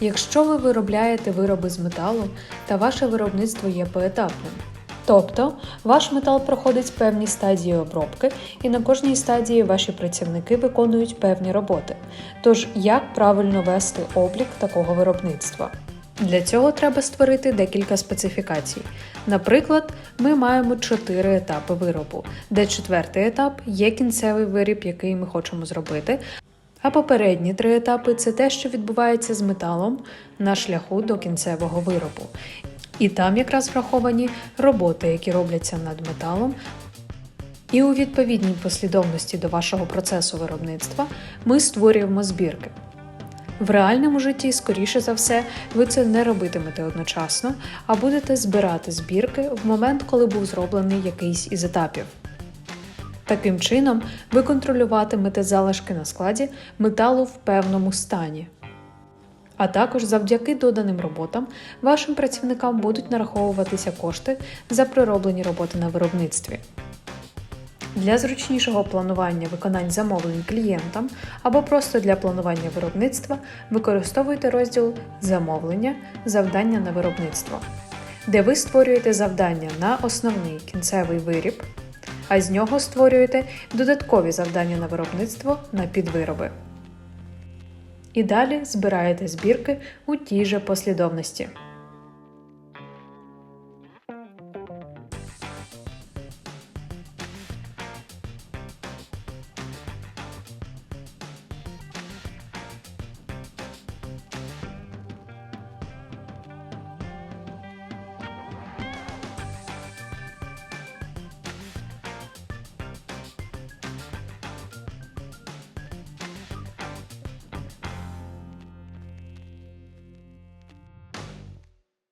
Якщо ви виробляєте вироби з металу та ваше виробництво є поетапним. Тобто ваш метал проходить певні стадії обробки, і на кожній стадії ваші працівники виконують певні роботи. Тож, як правильно вести облік такого виробництва? Для цього треба створити декілька специфікацій. Наприклад, ми маємо чотири етапи виробу, де четвертий етап є кінцевий виріб, який ми хочемо зробити. А попередні три етапи це те, що відбувається з металом на шляху до кінцевого виробу. І там якраз враховані роботи, які робляться над металом. І у відповідній послідовності до вашого процесу виробництва ми створюємо збірки. В реальному житті, скоріше за все, ви це не робитимете одночасно, а будете збирати збірки в момент, коли був зроблений якийсь із етапів. Таким чином, ви контролюватимете залишки на складі металу в певному стані. А також завдяки доданим роботам вашим працівникам будуть нараховуватися кошти за пророблені роботи на виробництві. Для зручнішого планування виконань замовлень клієнтам або просто для планування виробництва використовуйте розділ Замовлення завдання на виробництво, де ви створюєте завдання на основний кінцевий виріб, а з нього створюєте додаткові завдання на виробництво на підвироби. І далі збираєте збірки у тій же послідовності.